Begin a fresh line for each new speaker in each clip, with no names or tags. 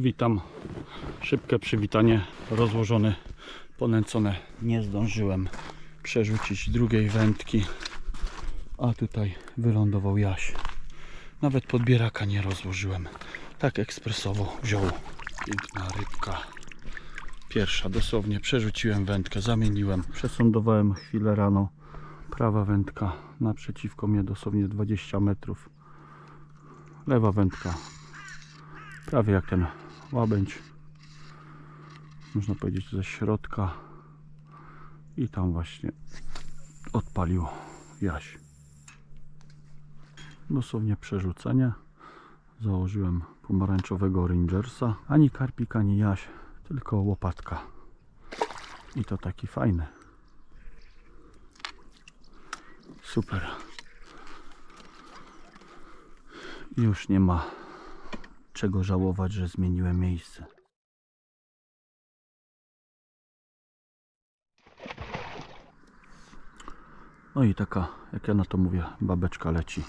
Witam. Szybkie przywitanie. Rozłożone, ponęcone. Nie zdążyłem przerzucić drugiej wędki. A tutaj wylądował Jaś. Nawet podbieraka nie rozłożyłem. Tak ekspresowo wziął. Piękna rybka. Pierwsza dosłownie. Przerzuciłem wędkę, zamieniłem. Przesądowałem chwilę rano. Prawa wędka naprzeciwko mnie dosłownie 20 metrów. Lewa wędka prawie jak ten łabędź można powiedzieć ze środka. I tam właśnie odpalił jaś. Dosłownie przerzucenie. Założyłem pomarańczowego rangersa. Ani karpik ani jaś tylko łopatka. I to taki fajny. Super. Już nie ma czego żałować, że zmieniłem miejsce. No i taka, jak ja na to mówię, babeczka leci.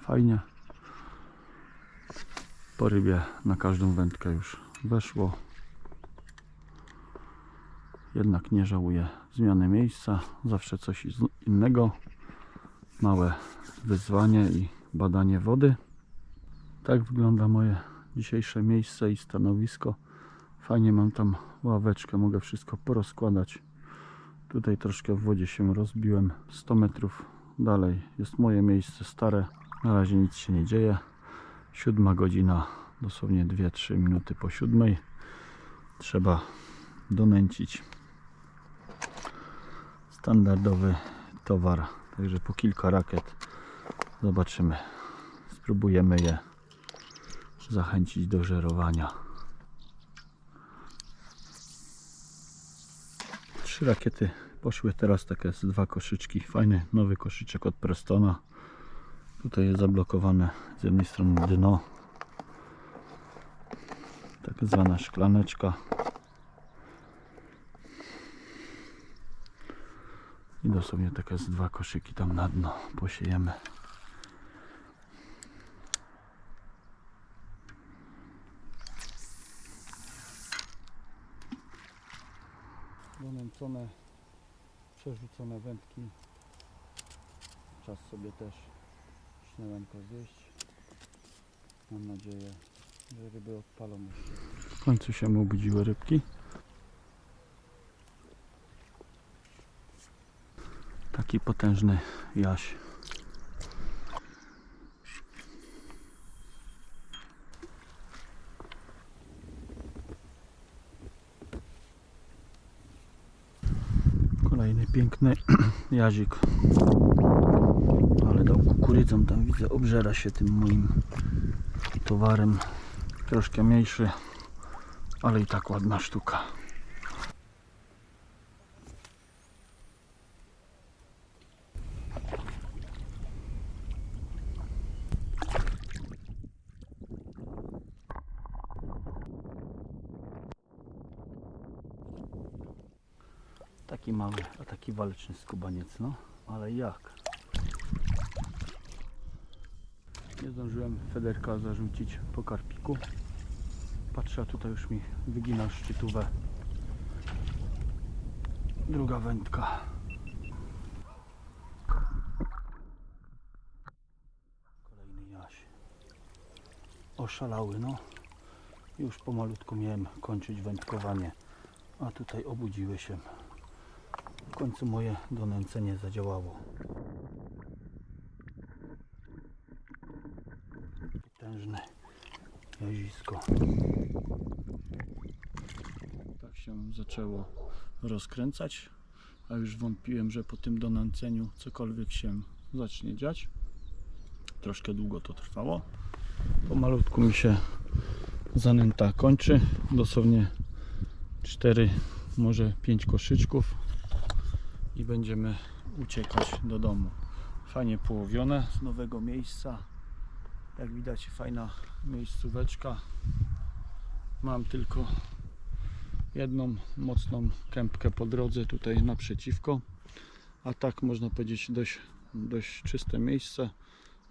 Fajnie. Po rybie na każdą wędkę już weszło. Jednak nie żałuję zmiany miejsca. Zawsze coś innego. Małe wyzwanie i badanie wody. Tak wygląda moje dzisiejsze miejsce i stanowisko. Fajnie mam tam ławeczkę, mogę wszystko porozkładać. Tutaj troszkę w wodzie się rozbiłem. 100 metrów dalej jest moje miejsce stare. Na razie nic się nie dzieje. Siódma godzina, dosłownie 2-3 minuty po siódmej. Trzeba donęcić standardowy towar. Także po kilka rakiet Zobaczymy. Spróbujemy je zachęcić do żerowania. Trzy rakiety poszły teraz takie z dwa koszyczki. Fajny nowy koszyczek od Prestona. Tutaj jest zablokowane z jednej strony dno. Tak zwana szklaneczka. I dosłownie takie z dwa koszyki tam na dno posiejemy. Donęcone, przerzucone wędki. Czas sobie też śniadanko zjeść. Mam nadzieję, że ryby odpalą jeszcze. W końcu się obudziły rybki. Taki potężny jaś. Kolejny piękny jazik. Ale dał kukurydzą, tam widzę, obżera się tym moim towarem. Troszkę mniejszy, ale i tak ładna sztuka. Taki mały, a taki waleczny skubaniec, no. Ale jak? Nie zdążyłem federka zarzucić po karpiku. Patrzę, a tutaj już mi wygina szczytówę. Druga wędka. Kolejny jaś. Oszalały, no. Już pomalutku miałem kończyć wędkowanie. A tutaj obudziły się. W końcu moje donęcenie zadziałało. Potężne jazisko. Tak się zaczęło rozkręcać, a już wątpiłem, że po tym donęceniu cokolwiek się zacznie dziać. Troszkę długo to trwało. Pomalutku mi się zanęta kończy. Dosłownie 4, może 5 koszyczków i będziemy uciekać do domu. Fajnie połowione z nowego miejsca. Jak widać fajna miejscóweczka. Mam tylko jedną mocną kępkę po drodze tutaj naprzeciwko. A tak można powiedzieć dość, dość czyste miejsce.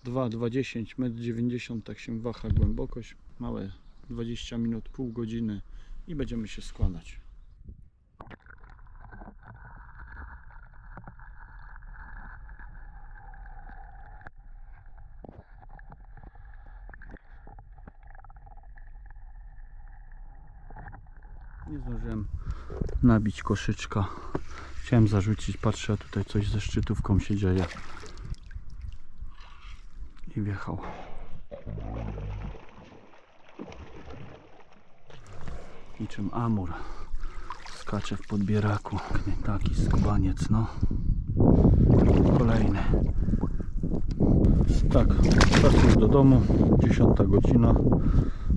2, 2,10 1,90 m, tak się waha głębokość. Małe 20 minut, pół godziny i będziemy się składać. Nie zdążyłem nabić koszyczka. Chciałem zarzucić, patrzę, a tutaj coś ze szczytówką się dzieje. I wjechał. Niczym amur. Skacze w podbieraku. Taki skubaniec, no. Kolejny. Tak, czas już do domu. 10 godzina.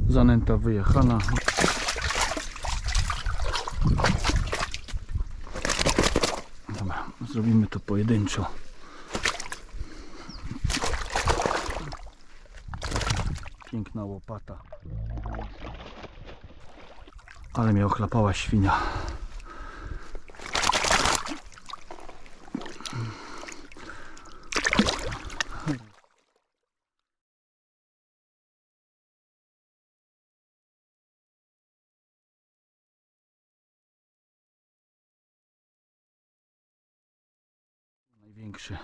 Zanęta wyjechana. Dobra, zrobimy to pojedynczo. Piękna łopata. Ale mnie ochlapała świnia. Największy.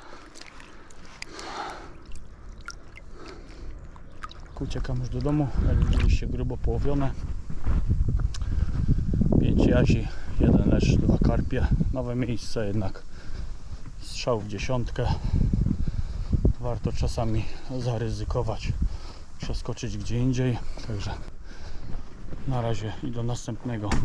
Uciekam już do domu. Jak widzieliście grubo połowione. 5 jazi, jeden leszcz, dwa karpie. Nowe miejsce jednak. Strzał w dziesiątkę. Warto czasami zaryzykować, przeskoczyć gdzie indziej. Także na razie i do następnego.